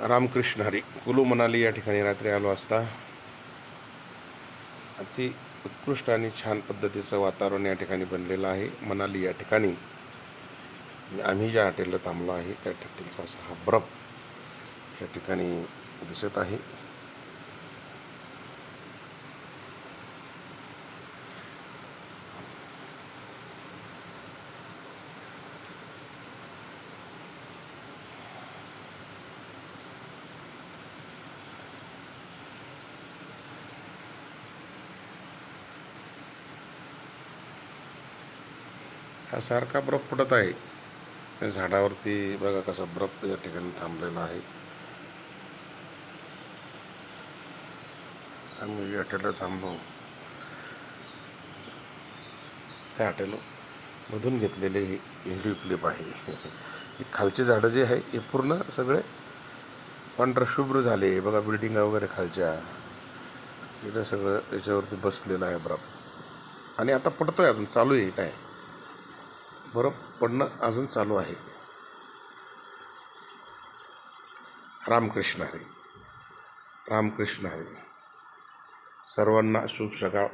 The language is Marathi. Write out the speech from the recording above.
रामकृष्ण हरी. कुलू मनाली या ठिकाणी रात्री आलो असता. अति उत्कृष्ट आणि छान पद्धतीचं वातावरण या ठिकाणी बनलेलं आहे. मनाली या ठिकाणी. आम्ही ज्या हॉटेलला थांबलो आहे त्या हॉटेलचा असा हा ब्रब या ठिकाणी दिसत आहे. हा सारखा बर्फ पडत आहे. झाडावरती बघा कसा बर्फ या ठिकाणी थांबलेला आहे. आम्ही या हॉटेलला थांबलो. त्या हॉटेलमधून घेतलेले हे व्हिडिओ क्लिप आहे खालचे झाडं जे आहे हे पूर्ण सगळे पांढरं शुभ्र झाले बघा बिल्डिंगा वगैरे खालच्या. इथं सगळं याच्यावरती बसलेलं आहे बरं आणि आता पडतोय अजून चालू आहे काय? बरं पडणं अजून चालू आहे. रामकृष्ण हरी. रामकृष्ण हरी. सर्वांना शुभ सकाळ.